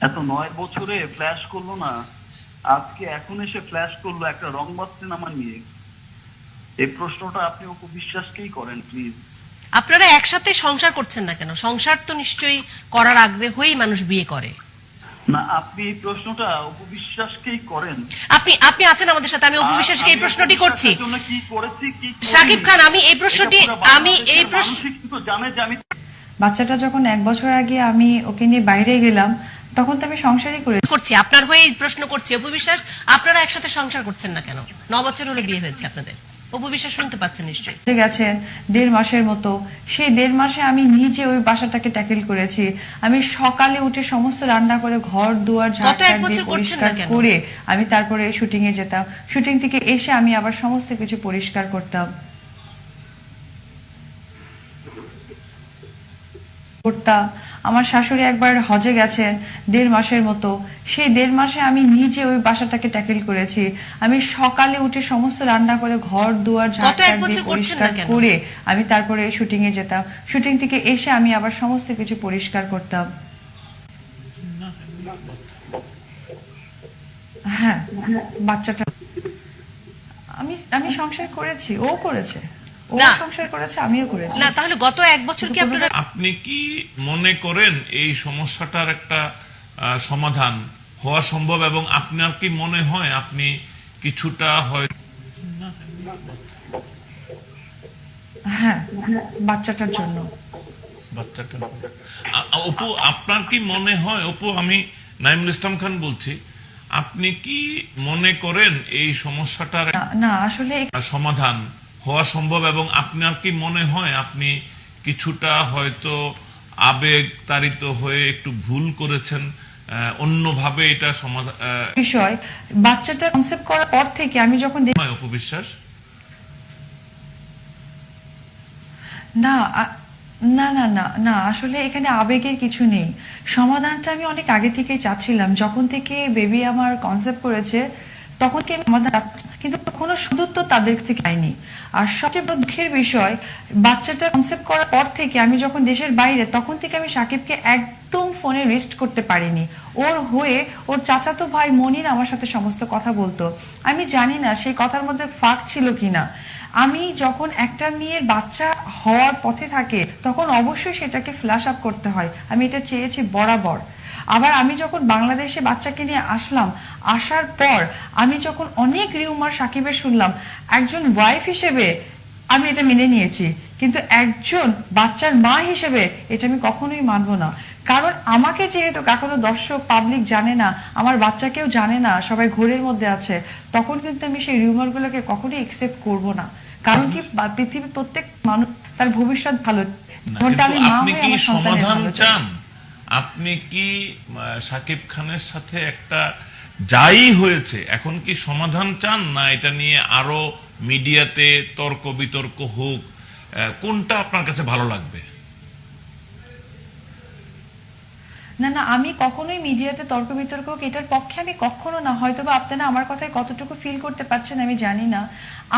এত নয় বছরে ফ্ল্যাশ করল না। আজকে এখন এসে ফ্ল্যাশ করল একটা রংবাদ সিনেমা নিয়ে। এই প্রশ্নটা আপনি অপু বিশ্বাসকেই করেন প্লিজ আপনারা একসাথে সংসার করছেন না কেন? সংসার তো নিশ্চয়ই করার আগ্রহেই মানুষ বিয়ে করে। না আপনি এই প্রশ্নটা অপু বিশ্বাসকেই করেন। আপনি আপনি আছেন আমাদের সাথে আমি অপবিশ্বাসকে এই প্রশ্নটি করছি। শাকিব খান, আমি এই প্রশ্নটি- আমি এই প্রশ্ন- বাচ্চাটা যখন এক বছর আগে আমি ওকে নিয়ে বাইরে গেলাম তখন তো আমি সংসারই করে করছি আপনার হয়ে প্রশ্ন করছি অপবিশ্বাস আপনারা একসাথে সংসার করছেন না কেন? ন বছর হলো বিয়ে হয়েছে আপনাদের। অপবিশ্বাস শুনতে পাচ্ছেন নিশ্চয়ই। গেছেন দেড় মাসের মতো। সেই দেড় মাসে আমি নিজে ওই বাসাটাকে ট্যাকেল করেছি। আমি সকালে উঠে সমস্ত রান্না করে ঘর দুয়ার ঝাড় এক বছর করছেন না পরিষ্কার করে আমি তারপরে শুটিং এ যেতাম। শুটিং থেকে এসে আমি আবার সমস্ত কিছু পরিষ্কার করতাম। করতাম আমার শাশুড়ি একবার হজে গেছেন দেড় মাসের মতো। সেই দেড় মাসে আমি নিজে ওই বাসাটাকে ট্যাকেল করেছি। আমি সকালে উঠে সমস্ত রান্না করে ঘর দুয়ার পরিষ্কার করে আমি তারপরে শুটিং এ যেতাম। শুটিং থেকে এসে আমি আবার সমস্ত কিছু পরিষ্কার করতাম। হ্যাঁ বাচ্চাটা আমি আমি সংসার করেছি ও করেছে। না। সংসার করেছে আমিও করেছি। না তাহলে গত এক বছর কি আপনারা আপনি কি মনে করেন এই সমস্যাটার একটা সমাধান হওয়া সম্ভব এবং আপনার কি মনে হয় আপনি কিছুটা হয় হ্যাঁ বাচ্চাটার জন্য। বাচ্চাটা আ- আ- অপু আপনার কি মনে হয় অপু আমি নাইমুল ইসলাম খান বলছি আপনি কি মনে করেন এই সমস্যাটার না, না আসলে সমাধান হওয়া সম্ভব এবং আপনার কি মনে হয় আপনি কিছুটা হয়তো আবেগ তাড়িত হয়ে একটু ভুল করেছেন অন্যভাবে এটা সমাধান বিষয় বাচ্চাটা কনসেপ্ট করার পর থেকে আমি যখন দেখি অপবিশ্বাস? না না না না না আসলে এখানে আবেগের কিছু নেই। সমাধানটা আমি অনেক আগে থেকেই চাচ্ছিলাম। যখন থেকে বেবি আমার কনসেপ্ট করেছে তখন কি আমি সমাধান। কিন্তু কোনো সুদূর তো তাদের থেকে পাইনি। আর সবচেয়ে বড় দুঃখের বিষয়, বাচ্চাটা কনসেপ্ট করার পর থেকে আমি যখন দেশের বাইরে, তখন থেকে আমি সাকিবকে একদম ফোনে রেস্ট করতে পারিনি। ওর হয়ে ওর চাচাতো ভাই মনির আমার সাথে সমস্ত কথা বলতো। আমি জানি না সেই কথার মধ্যে ফাঁক ছিল কিনা। আমি যখন একটা মেয়ের বাচ্চা হওয়ার পথে থাকে, তখন অবশ্যই সেটাকে ফ্ল্যাশ আপ করতে হয়। আমি এটা চেয়েছি বরাবর। আবার আমি যখন বাংলাদেশে বাচ্চাকে নিয়ে আসলাম আসার পর আমি যখন অনেক রিউমার সাকিবের শুনলাম একজন ওয়াইফ হিসেবে আমি এটা মেনে নিয়েছি কিন্তু একজন বাচ্চার মা হিসেবে এটা আমি কখনোই মানবো না। কারণ আমাকে যেহেতু এখনও দর্শক পাবলিক জানে না আমার বাচ্চাকেও জানে না সবাই ঘোরের মধ্যে আছে তখন কিন্তু আমি সেই রিউমারগুলোকে কখনোই একসেপ্ট করব না। কারণ কি পৃথিবীর প্রত্যেক মানুষ তার ভবিষ্যৎ ভালো সমাধান। চান? আপনি কি সাকিব খানের সাথে একটা যাই হয়েছে, এখন কি সমাধান চান? না, এটা নিয়ে আরও মিডিয়াতে তর্ক বিতর্ক হোক কোনটা আপনার কাছে ভালো লাগবে? না না আমি কখনোই মিডিয়াতে তর্ক বিতর্ক হোক এটার পক্ষে আমি কখনো না হয়তো বা আপনারা আমার কথায় কতটুকু ফিল করতে পারছেন আমি জানি না।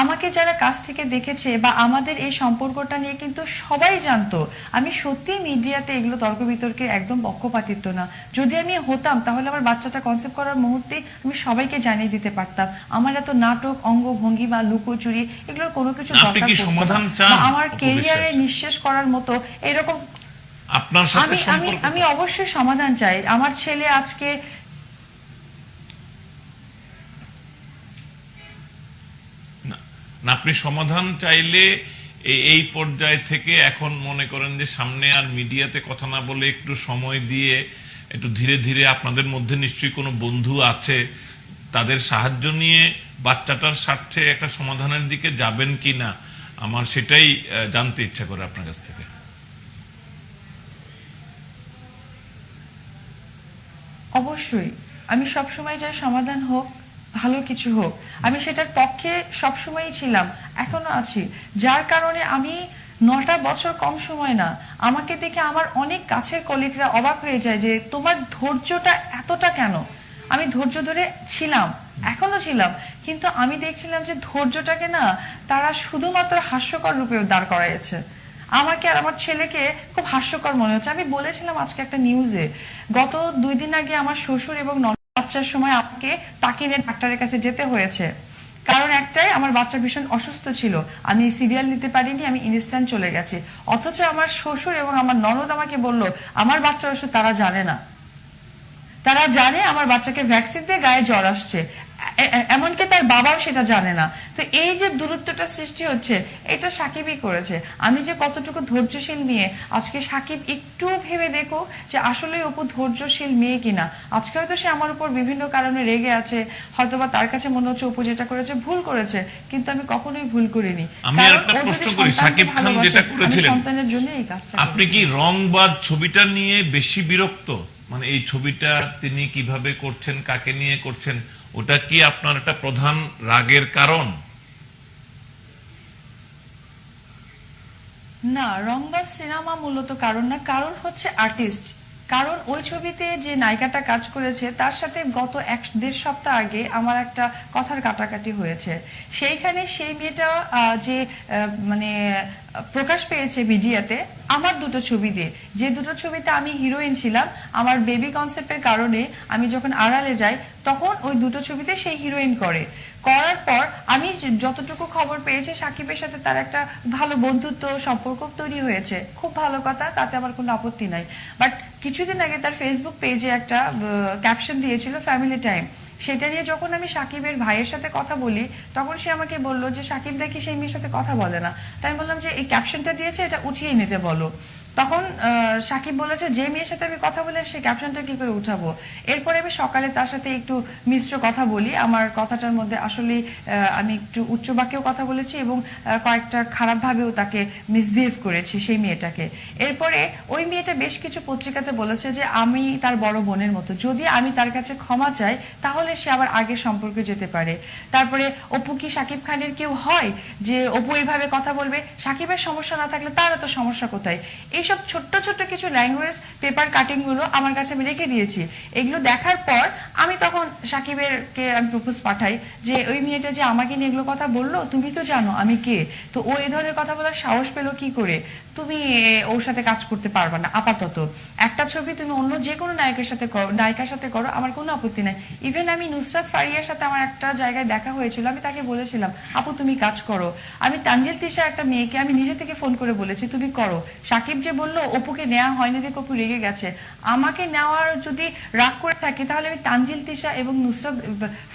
আমাকে যারা কাছ থেকে দেখেছে বা আমাদের এই সম্পর্কটা নিয়ে কিন্তু সবাই জানতো আমি সত্যি মিডিয়াতে এগুলো তর্ক বিতর্কে একদম পক্ষপাতিত্ব না। যদি আমি হতাম তাহলে আমার বাচ্চাটা কনসেপ্ট করার মুহূর্তে আমি সবাইকে জানিয়ে দিতে পারতাম। আমার এত নাটক অঙ্গ ভঙ্গি বা লুকোচুরি এগুলোর কোনো কিছু দরকার আমার কেরিয়ারে? নিঃশেষ করার মতো এরকম আপনার সাথে আমি আমি অবশ্যই সমাধান চাই। আমার ছেলে আজকে না না, আপনি সমাধান চাইলে এই পর্যায় থেকে এখন মনে করেন যে সামনে আর মিডিয়াতে কথা না বলে একটু সময় দিয়ে একটু ধীরে ধীরে আপনাদের মধ্যে নিশ্চয়ই কোনো বন্ধু আছে তাদের সাহায্য নিয়ে বাচ্চাটার স্বার্থে একটা সমাধানের দিকে যাবেন কি না আমার সেটাই জানতে ইচ্ছা করে আপনার কাছ থেকে। অবশ্যই। আমি সব সময় চাই সমাধান হোক, ভালো কিছু হোক, আমি সেটার পক্ষে সব সময়ই ছিলাম, এখনও আছি। যার কারণে আমি নটা বছর কম সময় না, আমাকে দেখে আমার অনেক কাছের কলিগরা অবাক হয়ে যায় যে, তোমার ধৈর্যটা এতটা কেন? আমি ধৈর্য ধরে ছিলাম, এখনও ছিলাম, কিন্তু আমি দেখছিলাম যে ধৈর্যটাকে না তারা শুধুমাত্র হাস্যকর রূপেও দাঁড় করাইছে। আমাকে আর আমার ছেলেকে খুব হাস্যকর মনে হচ্ছে। আমি বলেছিলাম আজকে একটা নিউজে গত দুই দিন আগে আমার শ্বশুর এবং বাচ্চার সময় আমাকে তাকে নিয়ে ডাক্তারের কাছে যেতে হয়েছে। কারণ একটাই, আমার বাচ্চা ভীষণ অসুস্থ ছিল। আমি সিরিয়াল নিতে পারিনি, আমি ইনস্ট্যান্ট চলে গেছি। অথচ আমার শ্বশুর এবং আমার ননদ আমাকে বলল, আমার বাচ্চার ওষুধ তারা জানে না। তারা জানে আমার বাচ্চাকে ভ্যাকসিন দিয়ে গায়ে জ্বর আসছে। এমনকি তার বাবাও সেটা জানে না। তো এই যে দূরত্বটা সৃষ্টি হচ্ছে এটা সাকিবই করেছে। আমি যে কতটুকু ধৈর্যশীল মেয়ে আজকে সাকিব একটু ভেবে দেখো যে আসলে অপু ধৈর্যশীল মেয়ে কিনা। আজকে হয়তো সে আমার উপর বিভিন্ন কারণে রেগে আছে হয়তোবা তার কাছে মনে হচ্ছে অপু যেটা করেছে ভুল করেছে কিন্তু আমি কখনোই ভুল করিনি। আমি কারণ আরেকটা ও যদি প্রশ্ন করি, সাকিব খান যেটা করেছিলেন, সন্তানের জন্য এই কাজটা আপনি। কি রংবাদ ছবিটা নিয়ে বেশি বিরক্ত? মানে এই ছবিটা তিনি কীভাবে করছেন কাকে নিয়ে করছেন? ওটা কি আপনার একটা প্রধান রাগের কারণ? না, রংবাজ সিনেমা মূলত কারণ না, কারণ হচ্ছে আর্টিস্ট কারণ ওই ছবিতে যে নায়িকাটা কাজ করেছে, তার সাথে গত এক দেড় সপ্তাহ আগে আমার একটা কথার কাটাকাটি হয়েছে। সেইখানে সেই মেয়েটা যে মানে প্রকাশ পেয়েছে মিডিয়াতে, আমার দুটো ছবি দিয়ে। যে দুটো ছবিতে আমি হিরোইন ছিলাম, আমার বেবি কনসেপ্টের কারণে আমি যখন আড়ালে যাই, তখন ওই দুটো ছবিতে সেই হিরোইন করে। করার পর আমি যতটুকু খবর পেয়েছি, সাকিবের সাথে তার একটা ভালো বন্ধুত্ব, সম্পর্ক তৈরি হয়েছে। খুব ভালো কথা, তাতে আমার কোনো আপত্তি নাই। বাট কিছুদিন আগে তার ফেসবুক পেজে একটা ক্যাপশন দিয়েছিল ফ্যামিলি টাইম সেটা নিয়ে যখন আমি সাকিবের ভাইয়ের সাথে কথা বলি, তখন সে আমাকে বলল যে, সাকিব দেখি সেই মেয়ের সাথে কথা বলে না। তাই বললাম যে, এই ক্যাপশনটা দিয়েছে, এটা উঠিয়ে নিতে বলো। তখন সাকিব বলেছে, যে মেয়ের সাথে আমি কথা বলে সেই ক্যাপশনটা কি করে উঠাবো? এরপরে আমি সকালে তার সাথে একটু মিশ্র কথা বলি। আমার কথাটার মধ্যে আসলে আমি একটু উচ্চ বাক্যেও কথা বলেছি এবং কয়েকটা খারাপভাবেও তাকে মিসবিহেভ করেছি সেই মেয়েটাকে। এরপরে ওই মেয়েটা বেশ কিছু পত্রিকাতে বলেছে যে, আমি তার বড় বোনের মতো। যদি আমি তার কাছে ক্ষমা চাই, তাহলে সে আবার আগের সম্পর্কে যেতে পারে। তারপরে, অপু কি সাকিব খানের কেউ হয় যে অপু এইভাবে কথা বলবে? সাকিবের সমস্যা না থাকলে তার এত সমস্যা কোথায়? এইসব ছোট্ট ছোট্ট কিছু ল্যাঙ্গুয়েজ পেপার কাটিংগুলো আমার কাছে আমি রেখে দিয়েছি। এগুলো দেখার পর আমি তখন সাকিবের কে আমি প্রপোজ পাঠাই যে, ওই মেয়েটা যে আমাকে নিয়ে এগুলো কথা বলল, তুমি তো জানো আমি কে। তো ও এই ধরনের কথা বলার সাহস পেল কি করে? তুমি ওর সাথে কাজ করতে পারবে না, আপাতত। একটা ছবি তুমি অন্য যে কোনো নায়কের সাথে করো, নায়িকার সাথে করো, আমার কোনো আপত্তি নাই। ইভেন আমি নুসরাত ফারিয়ার সাথে আমার একটা জায়গায় দেখা হয়েছিল, আমি তাকে বলেছিলাম, আপু, তুমি কাজ করো। আমি তানজিল তিশা একটা মেয়েকে আমি নিজে থেকে ফোন করে বলেছি, তুমি করো। সাকিব যে বলল, অপুকে নেওয়া হয়নি দেখে অপু রেগে গেছে। আমাকে নেওয়ার যদি রাগ করে থাকে, তাহলে আমি তানজিল তিশা এবং নুসরাত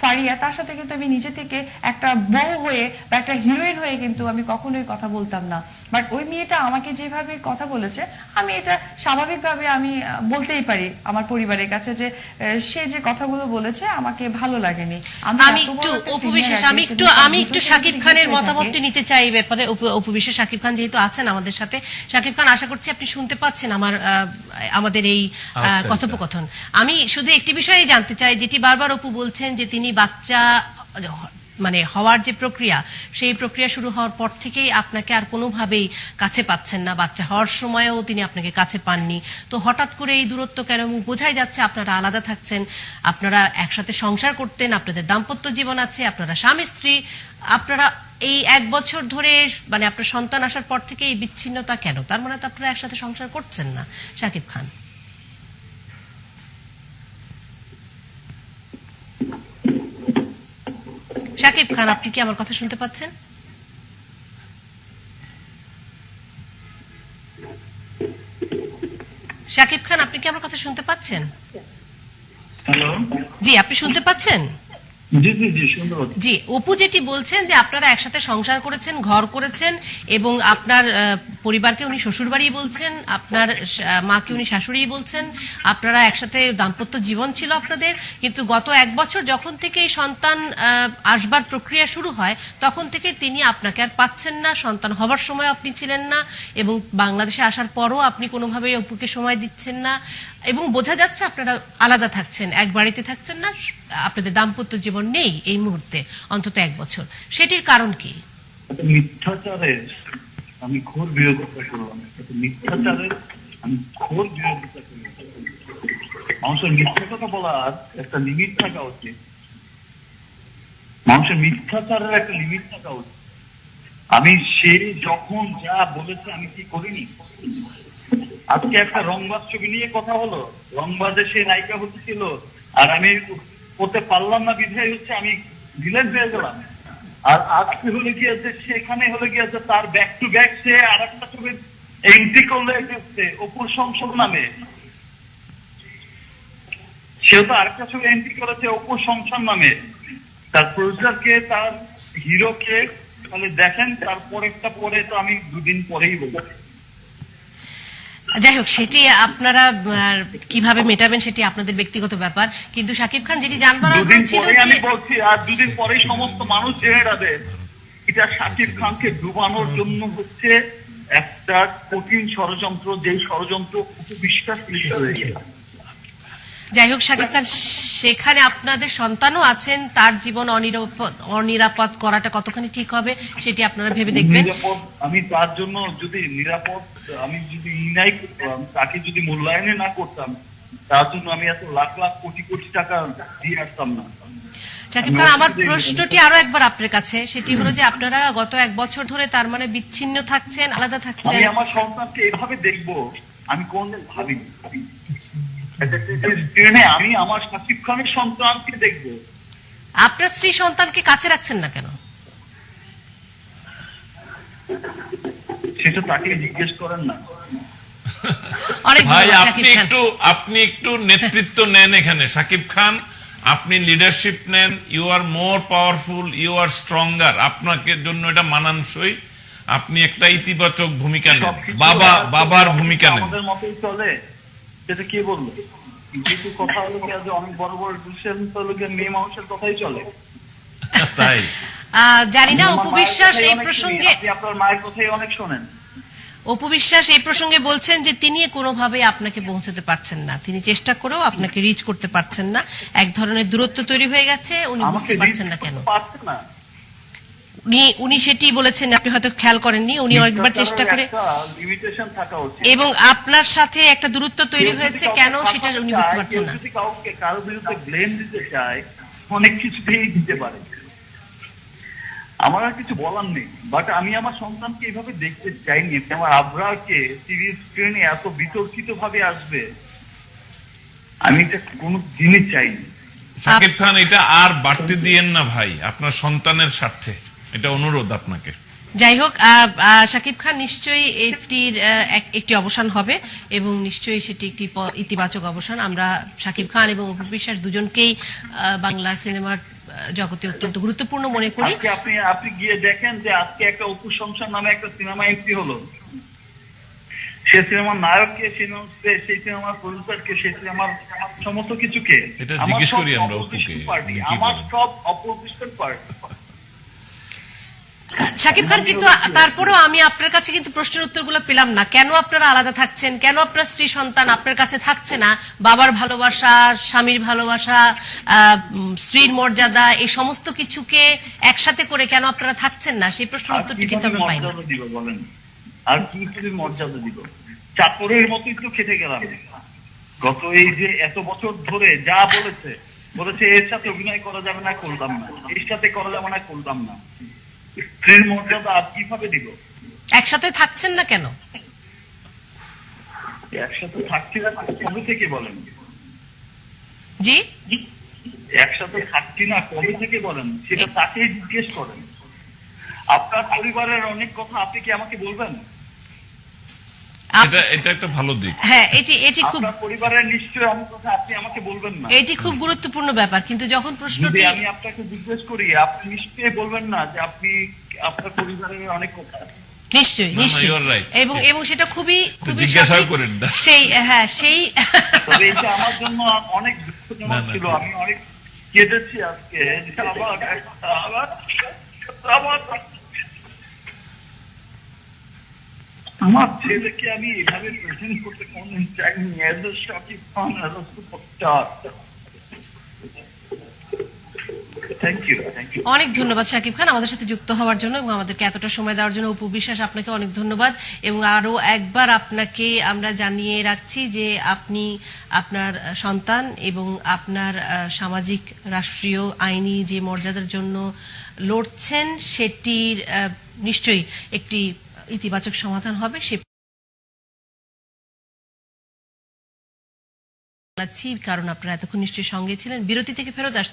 ফারিয়া, তার সাথে কিন্তু আমি নিজে থেকে একটা বউ হয়ে বা একটা হিরোইন হয়ে কিন্তু আমি কখনোই কথা বলতাম না। বাট ওই মেয়েটা আমাকে যেভাবে কথা বলেছে আমি এটা স্বাভাবিকভাবে আমি বলতেই পারি আমার পরিবারের কাছে যে সে যে কথাগুলো বলেছে আমাকে ভালো লাগেনি। আমি একটু বিশ্বাস আমি একটু আমি একটু শাকিব খানের মতামতটি নিতে চাই এই ব্যাপারে। বিশ্বাস শাকিব খান যেহেতু আছেন আমাদের সাথে শাকিব খান আশা করছি আপনি শুনতে পাচ্ছেন আমার আহ, আমাদের এই আচ্ছা, কথোপকথন। আমি শুধু একটি বিষয়ে জানতে চাই যেটি বারবার অপু বলছেন যে তিনি বাচ্চা মানে হওয়ার যে প্রক্রিয়া, সেই প্রক্রিয়া শুরু হওয়ার পর থেকেই আপনাকে আর কোনোভাবেই কাছে পাচ্ছেন না। বাচ্চা হওয়ার সময়ও তিনি আপনাকে কাছে পাননি। তো হঠাৎ করে এই দূরত্ব কেন? বোঝাই যাচ্ছে আপনারা আলাদা থাকছেন, আপনারা একসাথে সংসার করতেন, আপনাদের দাম্পত্য জীবন আছে, আপনারা স্বামী, স্ত্রী, আপনারা এই এক বছর ধরে মানে আপনার সন্তান আসার পর থেকে এই বিচ্ছিন্নতা কেন? তার মানে তো আপনারা একসাথে সংসার করছেন না, শাকিব খান। শাকিব খান আপনি কি আমার কথা শুনতে পাচ্ছেন? শাকিব খান আপনি কি আমার কথা শুনতে পাচ্ছেন? হ্যালো? জি আপনি শুনতে পাচ্ছেন? জি জি জি সুন্দর জি অপু যেটি বলছেন যে আপনারা একসাথে সংসার করেছেন ঘর করেছেন এবং আপনার পরিবারকে উনি শ্বশুরবাড়ি বলছেন, আপনার মাকে উনি শাশুড়ি বলছেন, আপনারা একসাথে দাম্পত্য জীবন ছিল আপনাদের, কিন্তু গত এক বছর যখন থেকে এই সন্তান আসবার প্রক্রিয়া শুরু হয়, তখন থেকে তিনি আপনাকে আর পাচ্ছেন না, সন্তান হবার সময় আপনি ছিলেন না, এবং বাংলাদেশে আসার পরও আপনি কোনোভাবেই অপুকে সময় দিচ্ছেন না, এবং বোঝা যাচ্ছে আপনারা আলাদা থাকছেন, এক বাড়িতে থাকছেন না, আপনাদের দাম্পত্য জীবন নেই এই মুহূর্তে, অন্তত এক বছর। সেটির কারণ কি? মিথ্যাচারের আমি ঘোর বিরোধিতা করলাম মিথ্যাচারের আমি ঘোর বিরোধিতা করি মানুষের মিথ্যা কথা বলার একটা লিমিট থাকা উচিত। মানুষের মিথ্যাচারের একটা লিমিট থাকা উচিত। আমি সে যখন যা বলেছে আমি কি করিনি? আজকে একটা রংবাজ ছবি নিয়ে কথা হলো। রংবাজে সে নায়িকা হচ্ছিল আর আমি করতে পারলাম না বিধায় হচ্ছে, আমি ভিলেন হয়ে গেলাম। আর আজকে হলে গিয়েছে সেখানে হলে গিয়েছে তার ব্যাক টু ব্যাক সে আর একটা ছবি এন্ট্রি করলে গেছে অপুর সংসদ নামে। সেও তো আরেকটা ছবি এন্ট্রি করেছে অপুর সংসার নামে। তার কে, তার হিরোকে তাহলে দেখেন তারপর একটা পরে তো আমি দুদিন পরেই বলব যাই হোক সেটি আপনারা কীভাবে মেটাবেন সেটি আপনাদের ব্যক্তিগত ব্যাপার। কিন্তু সাকিব খান যেটি জানবার আগ্রহ ছিল পরে আমি বলছি আর দুদিন পরেই সমস্ত মানুষ জেনে যাবে এটা সাকিব খানকে ডুবানোর জন্য হচ্ছে একটা কঠিন ষড়যন্ত্র যেই ষড়যন্ত্র বিশ্বাস হয়ে গেছে যাই হোক শাকিব খান সেখানে আপনাদের সন্তানও আছেন তার জীবন অনিরাপদ অনিরাপদ করাটা কতখানি ঠিক হবে সেটি আপনারা ভেবে দেখবেন। আমি তার জন্য যদি নিরাপদ আমি যদি ই নাই করতাম তাকে যদি মূল্যায়নে না করতাম তার জন্য আমি এত লাখ লাখ কোটি কোটি টাকা দিয়ে আসতাম না। শাকিব খান আমার প্রশ্নটি আরও একবার আপনার কাছে সেটি হলো যে আপনারা গত এক বছর ধরে তার মানে বিচ্ছিন্ন থাকছেন আলাদা থাকছেন। আমি আমার সন্তানকে এভাবে দেখব আমি কোনদিন ভাবিনি। স্ক্রিনে আমি আমার খানের সন্তানকে দেখব। আপনার স্ত্রী সন্তানকে কাছে রাখছেন না কেন? সেটা তাকে জিজ্ঞেস করেন না। ভাই আপনি খান। একটু আপনি একটু নেতৃত্ব নেন এখানে। সাকিব খান আপনি লিডারশিপ নেন। You are more powerful you are stronger আপনাকে জন্য এটা মানানসই। আপনি একটা ইতিবাচক ভূমিকা নেন। বাবা বাবার ভূমিকা নেন। আমাদের মতোই চলে। সেটা কে বলল? কিন্তু কথা হলো কি আজ অনেক বড় বড় ডিসিশন তো গিয়ে মেয়ে মানুষের কথাই চলে। তাই? জানি না আমার অপু মায়ের বিশ্বাস কথাই এই প্রসঙ্গে আপনি আপনার মায়ের কথাই অনেক শোনেন। উপবিশ্বাস এই প্রসঙ্গে বলছেন যে তিনি কোনোভাবে আপনাকে পৌঁছাতে পারছেন না। তিনি চেষ্টা করেও আপনাকে রিচ করতে পারছেন না। এক ধরনের দূরত্ব তৈরি হয়ে গেছে উনি বুঝতে পারছেন না কেন। পারছে না। উনি উনি সেটি বলেছেন আপনি হয়তো খেয়াল করেননি উনি একবার চেষ্টা করে লিমিটেশন থাকা উচিত। এবং আপনার সাথে একটা দূরত্ব তৈরি হয়েছে কেন সেটা উনি বুঝতে পারছেন না। যদি কাউকে কারও বিরুদ্ধে ব্লেম দিতে চায় অনেক কিছুতেই দিতে পারে। আমার আর কিছু বলার নেই বাট আমি আমার সন্তানকে এইভাবে দেখতে চাইনি। আমি আমার আবরারকে টিভি স্ক্রিনে এত বিতর্কিত ভাবে আসবে আমি এটা কোনো দিনই চাইনি। সাকিব খান এটা আর বাড়তে দিয়েন না ভাই আপনার সন্তানের স্বার্থে। এটা অনুরোধ আপনাকে। যাই হোক শাকিব খান নিশ্চয়ই এটির একটি অবসান হবে এবং নিশ্চয়ই সেটি একটি ইতিবাচক অবসান। আমরা শাকিব খান এবং অপু বিশ্বাস দুজনকেই বাংলা সিনেমার জগতে অত্যন্ত গুরুত্বপূর্ণ মনে করি। আপনি আপনি গিয়ে দেখেন যে আজকে একটা অপু সংসার নামে একটা সিনেমা এন্ট্রি হলো। সে সিনেমার নায়ককে সিনেমাকে সেই সিনেমার প্রডিউসারকে সেই সিনেমার সমস্ত কিছুকে। এটা আমার জিজ্ঞেস সব করি আমরা অপুকে, কি আমার সব অপোজিশন পার্টি শাকিব খান কিন্তু তারপরেও আমি আপনার কাছে কিন্তু প্রশ্নের উত্তরগুলো পেলাম না। কেন আপনারা আলাদা থাকছেন? কেন আপনার স্ত্রী সন্তান আপনার কাছে থাকছে না? বাবার ভালোবাসা স্বামীর ভালোবাসা স্ত্রীর মর্যাদা এই সমস্ত কিছুকে একসাথে করে কেন আপনারা থাকছেন না? সেই প্রশ্নের উত্তরটি কিন্তু আমরা পাই আর কি করে মর্যাদা দিব? চাকরের মতোই তো খেতে গেলাম। গত এই যে এত বছর ধরে যা বলেছে বলেছে এর সাথে অভিনয় করা যাবে না করলাম না। এর সাথে করা যাবে না করলাম না। স্ত্রীর মর্যাদা আর কীভাবে দিব? একসাথে থাকছেন না কেন? একসাথে থাকছি না কবে থেকে বলেন? জি? একসাথে থাকছি না কবে থেকে বলেন? সেটা তাকেই জিজ্ঞেস করেন। আপনার পরিবারের অনেক কথা আপনি কি আমাকে বলবেন? এটা এটা একটা ভালো দিক। হ্যাঁ এটি এটি খুব পরিবারের নিশ্চয়ই অনেক কথা আপনি আমাকে বলবেন না। এটি খুব গুরুত্বপূর্ণ ব্যাপার কিন্তু যখন প্রশ্নটি আমি আপনাকে জিজ্ঞেস করি আপনি নিশ্চয়ই বলবেন না যে আপনি আপনার পরিবারের অনেক কথা। নিশ্চয়ই না, না, নিশ্চয়ই। you are right. এবং এবং সেটা খুবই খুবই সেই হ্যাঁ সেই এটা আমার জন্য অনেক দুঃখজনক ছিল। আমি অনেক কেঁদেছি আজকে। আমার ছেলেকে আমি এভাবে প্রেজেন্ট করতে কোনদিন চাইনি। সুপারস্টার অনেক ধন্যবাদ শাকিব খান আমাদের সাথে যুক্ত হওয়ার জন্য এবং আমাদেরকে এতটা সময় দেওয়ার জন্য উপবিশ্বাস আপনাকে অনেক ধন্যবাদ। এবং আরও একবার আপনাকে আমরা জানিয়ে রাখছি যে আপনি আপনার সন্তান এবং আপনার সামাজিক রাষ্ট্রীয় আইনি যে মর্যাদার জন্য লড়ছেন, সেটির নিশ্চয়ই একটি ইতিবাচক সমাধান হবে সে কারণ আপনারা এতক্ষণ নিশ্চয়ই সঙ্গে ছিলেন। বিরতি থেকে ফেরত আসছে।